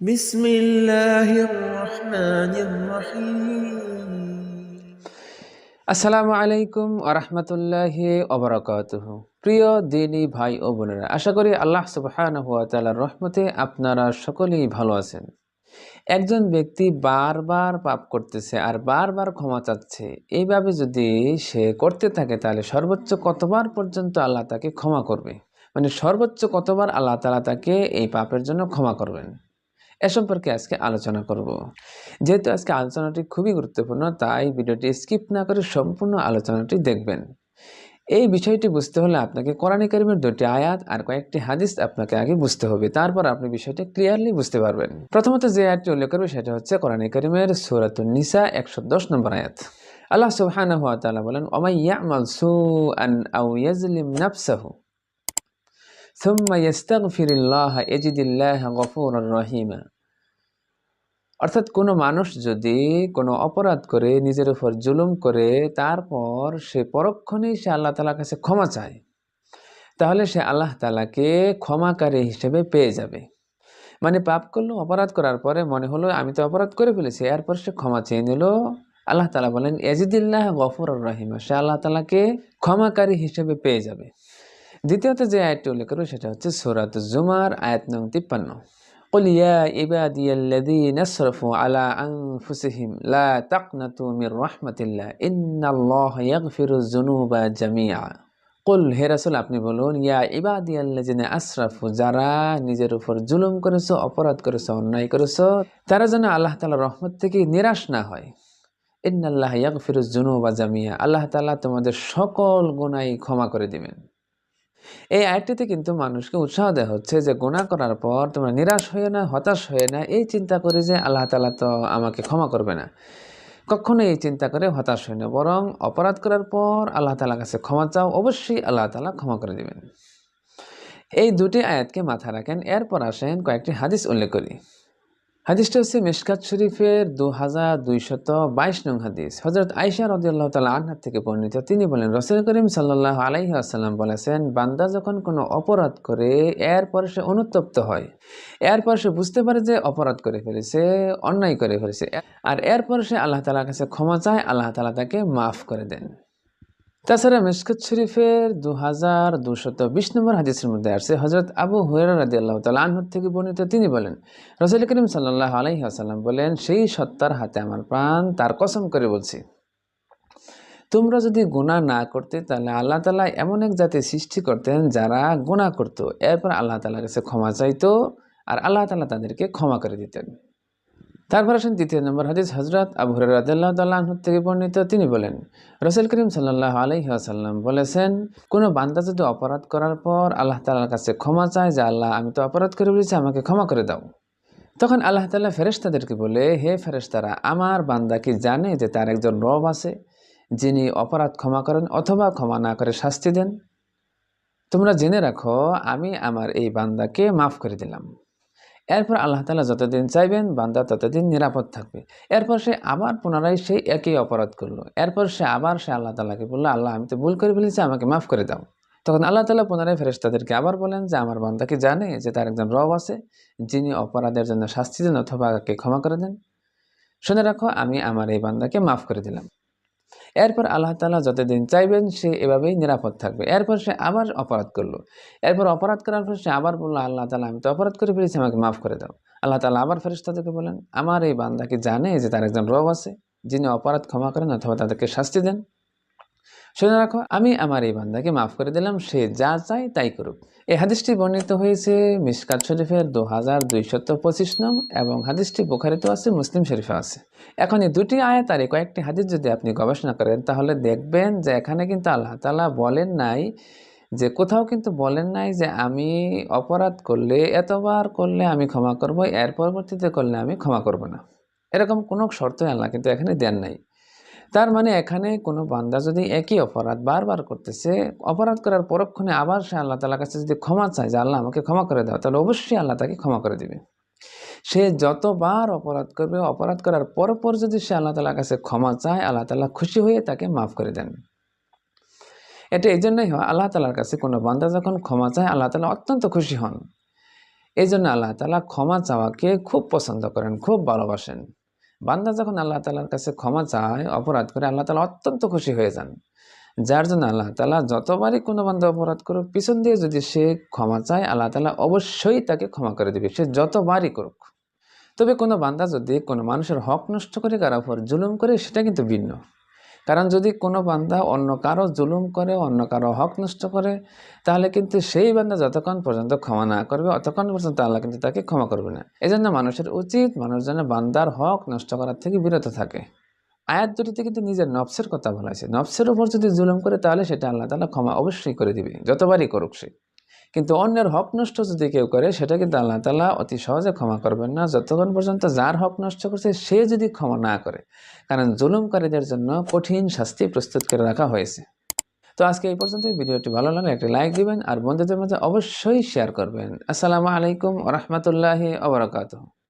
بسم الله الرحمن الرحيم আসসালামু আলাইকুম আরহামতুল্লাহি অবরাকাতুহ প্রিয় দিনী ভাই ও বোনেরা আশা করি আল্লাহ সুবহানাহু ওয়া তাআলার রহমতে আপনারা সকলেই ভালো আছেন একজন ব্যক্তি বারবার পাপ করতেছে আর বারবার ক্ষমা চাচ্ছে এইভাবে যদি সে করতে থাকে তাহলে সর্বোচ্চ কতবার পর্যন্ত আল্লাহ তাকে ক্ষমা করবে মানে সর্বোচ্চ কতবার আল্লাহ তাআলা তাকে এই পাপের জন্য ক্ষমা করবেন এ সম্পর্কে আজকে আলোচনা করব। যেহেতু আজকে আলোচনাটি খুবই গুরুত্বপূর্ণ, তাই ভিডিওটি স্কিপ না করে সম্পূর্ণ আলোচনাটি দেখবেন। এই বিষয়টি বুঝতে হলে আপনাকে কোরআন কারিমের দুটি আয়াত আর কয়েকটি হাদিস আপনাকে আগে বুঝতে হবে, তারপর আপনি বিষয়টি ক্লিয়ারলি বুঝতে পারবেন। প্রথমত যে আয়াতটি উল্লেখ করবে সেটা হচ্ছে কোরআন কারিমের সুরাতুন নিসা একশো দশ নম্বর আয়াত। আল্লাহ সুবহানাহু ওয়া তাআলা বলেন ওমাই ইয়ামাল সুআন আও ইয়াজলিম নাফসাহু। সুম্মা ইস্তাগফিরিল্লাহ এজিদিল্লাহ গফুর রহিমা অর্থাৎ কোনো মানুষ যদি কোনো অপরাধ করে, নিজের উপর জুলুম করে, তারপর সে পরক্ষণেই সে আল্লাহ তালার কাছে ক্ষমা চায়, তাহলে সে আল্লাহ তালাকে ক্ষমাকারী হিসেবে পেয়ে যাবে। মানে পাপ করল, অপরাধ করার পরে মনে হলো, আমি তো অপরাধ করে ফেলেছি। এরপর সে ক্ষমা চেয়ে নিল। আল্লাহ তালা বলেন, এজিদুল্লাহ গফর রহিমা। সে আল্লাহ তালাকে ক্ষমাকারী হিসেবে পেয়ে যাবে। দ্বিতীয়ত যে আয়াতটি উল্লেখ করবে সেটা হচ্ছে সোরাত জুমার আয়াত নং তিপ্পান্ন قل يا عبادي الذين اسرفوا على أنفسهم لا تقنطوا من رحمة الله إن الله يغفر الذنوب جميعا কুল হে রাসূল আপনি বলুন ইয়া ইবাদি আল্লাযিনা আসরাফু যারা নিজের উপর জুলুম করেছো অপরাধ করেছো অন্যায় করেছো তারা যেন আল্লাহ তাআলার রহমত থেকে নিরাশ না হয় ইন্নাল্লাহ ইয়াগফিরুজ যুনুবা জামিয়া আল্লাহ তাআলা তোমাদের সকল গুনাহ ক্ষমা করে দিবেন এই আয়টিতে কিন্তু মানুষকে উৎসাহ দেওয়া হচ্ছে যে গোনা করার পর তোমরা নিরাশ হয়ে না, হতাশ হয়ে না। এই চিন্তা করে যে আল্লাহ তালা তো আমাকে ক্ষমা করবে না। কখনো এই চিন্তা করে হতাশ হয় না, বরং অপরাধ করার পর আল্লাহ তালার কাছে ক্ষমা চাও, অবশ্যই আল্লাহ তালা ক্ষমা করে দেবেন। এই দুটি আয়াতকে মাথা রাখেন, এরপর আসেন কয়েকটি হাদিস উল্লেখ করি। হাদিসটা হচ্ছে মিশকাত শরীফের দু হাজার দুইশত বাইশ নং হাদিস। হজরত আইসা রদিয়াল্লাহ তালা আনহার থেকে বর্ণিত। তিনি বলেন, রসুল করিম সাল্লাহ আলাইহি আসাল্লাম বলেছেন, বান্দা যখন কোনো অপরাধ করে, এরপর সে অনুতপ্ত হয়। এরপর সে বুঝতে পারে যে অপরাধ করে ফেলেছে, অন্যায় করে ফেলেছে। আর এরপর সে আল্লাহ তালার কাছে ক্ষমা চায়, আল্লাহ তালা তাকে মাফ করে দেন। তাছাড়া মিসকাত শরীফের দু হাজার দুশত বিশ নম্বর হাদিসের মধ্যে আসছে হজরত আবু হুয়ের রাদি আল্লাহ তালা আনহুর থেকে বর্ণিত তিনি বলেন, রসুল করিম সাল্লাহ আলহি আসাল্লাম বলেন, সেই সত্তার হাতে আমার প্রাণ, তার কসম করে বলছি। তোমরা যদি গুণা না করতে, তাহলে আল্লাহ তালা এমন এক জাতি সৃষ্টি করতেন যারা গুণা করতো। এরপর আল্লাহ তালার কাছে ক্ষমা চাইতো আর আল্লাহ তালা তাদেরকে ক্ষমা করে দিতেন। তারপর আসেন দ্বিতীয় নম্বর হাদিস হজরত আবু রাদিল্লাহ তাল্লাহ থেকে বর্ণিত। তিনি বলেন, রসুল করিম সাল্লাহ আলহি আসাল্লাম বলেছেন, কোনো বান্দা যদি অপরাধ করার পর আল্লাহ তালার কাছে ক্ষমা চায় যে, আল্লাহ, আমি তো অপরাধ করে বলেছি আমাকে ক্ষমা করে দাও। তখন আল্লাহ তাল্লাহ ফেরেশতাদেরকে বলে, হে ফেরেশতারা, আমার বান্দা কি জানে যে তার একজন রব আছে, যিনি অপরাধ ক্ষমা করেন অথবা ক্ষমা না করে শাস্তি দেন? তোমরা জেনে রাখো, আমি আমার এই বান্দাকে মাফ করে দিলাম। এরপর আল্লাহ তালা যতদিন চাইবেন, বান্দা ততদিন নিরাপদ থাকবে। এরপর সে আবার পুনরায় সেই একই অপরাধ করল। এরপর সে আবার সে আল্লাহ তালাকে বলল, আল্লাহ, আমি তো ভুল করে ফেলেছি, আমাকে মাফ করে দাও। তখন আল্লাহ তালা পুনরায় ফেরেশতাদেরকে আবার বলেন যে, আমার বান্দাকে জানে যে তার একজন রব আছে, যিনি অপরাধের জন্য শাস্তি দেন অথবা ক্ষমা করে দেন? শুনে রাখো, আমি আমার এই বান্দাকে মাফ করে দিলাম। এরপর আল্লাহ তালা যতদিন চাইবেন সে এভাবেই নিরাপদ থাকবে। এরপর সে আবার অপরাধ করল। এরপর অপরাধ করার পর সে আবার বলল, আল্লাহ তালা আমি তো অপরাধ করে ফেলেছি, আমাকে মাফ করে দাও। আল্লাহ তালা আবার ফেরিস্তাদেরকে বলেন আমার এই বান্দাকে জানে যে তার একজন রব আছে, যিনি অপরাধ ক্ষমা করেন অথবা তাদেরকে শাস্তি দেন। শুনে রাখো, আমি আমার এই বান্দাকে মাফ করে দিলাম, সে যা চায় তাই করুক। এই হাদিসটি বর্ণিত হয়েছে মিসকাত শরীফের দু হাজার দুইশত পঁচিশ নম এবং হাদিসটি বোখারিতেও আছে, মুসলিম শরীফে আছে। এখন এই দুটি আয়াত আর কয়েকটি হাদিস যদি আপনি গবেষণা করেন, তাহলে দেখবেন যে এখানে কিন্তু আল্লাহ তালা বলেন নাই যে, কোথাও কিন্তু বলেন নাই যে, আমি অপরাধ করলে, এতবার করলে আমি ক্ষমা করব, এর পরবর্তীতে করলে আমি ক্ষমা করব না। এরকম কোনো শর্তই আল্লাহ কিন্তু এখানে দেন নাই। তার মানে এখানে কোনো বান্দা যদি একই অপরাধ বারবার করতেছে, অপরাধ করার পরক্ষণে আবার সে আল্লাহ তালার কাছে যদি ক্ষমা চায়, যে আল্লাহ আমাকে ক্ষমা করে দাও, তাহলে অবশ্যই আল্লাহ তাকে ক্ষমা করে দিবে। সে যতবার অপরাধ করবে, অপরাধ করার পর পর যদি সে আল্লাহ তালার কাছে ক্ষমা চায়, আল্লাহ তালা খুশি হয়ে তাকে মাফ করে দেন। এটা এই জন্যই হয়, আল্লাহ তালার কাছে কোনো বান্দা যখন ক্ষমা চায়, আল্লাহ তালা অত্যন্ত খুশি হন। এই জন্য আল্লাহ তালা ক্ষমা চাওয়াকে খুব পছন্দ করেন, খুব ভালোবাসেন। বান্দা যখন আল্লাহ তালার কাছে ক্ষমা চায়, অপরাধ করে, আল্লাহ তালা অত্যন্ত খুশি হয়ে যান। যার জন্য আল্লাহ তালা যতবারই কোনো বান্ধব অপরাধ করুক, পিছন দিয়ে যদি সে ক্ষমা চায়, আল্লাহ তালা অবশ্যই তাকে ক্ষমা করে দেবে, সে যতবারই করুক। তবে কোনো বান্দা যদি কোনো মানুষের হক নষ্ট করে, কারও উপর জুলুম করে, সেটা কিন্তু ভিন্ন। কারণ যদি কোনো বান্দা অন্য কারও জুলুম করে, অন্য কারও হক নষ্ট করে, তাহলে কিন্তু সেই বান্দা যতক্ষণ পর্যন্ত ক্ষমা না করবে, অতক্ষণ পর্যন্ত আল্লাহ কিন্তু তাকে ক্ষমা করবে না। এজন্য মানুষের উচিত, মানুষ যেন বান্দার হক নষ্ট করার থেকে বিরত থাকে। আয়াত দুটিতে কিন্তু নিজের নফসের কথা বলা হয়েছে। নফসের উপর যদি জুলুম করে, তাহলে সেটা আল্লাহ তালা ক্ষমা অবশ্যই করে দিবে, যতবারই করুক সে। কিন্তু অন্যের হক নষ্ট যদি কেউ করে, সেটা কিন্তু আল্লাহ তালা অতি সহজে ক্ষমা করবেন না। যতক্ষণ পর্যন্ত যার হক নষ্ট করছে, সে যদি ক্ষমা না করে, কারণ জুলুমকারীদের জন্য কঠিন শাস্তি প্রস্তুত করে রাখা হয়েছে। তো আজকে এই পর্যন্ত ভিডিওটি ভালো লাগলে একটি লাইক দিবেন, আর বন্ধুদের মধ্যে অবশ্যই শেয়ার করবেন। আসসালামু আলাইকুম রহমতুল্লাহি আবরকাত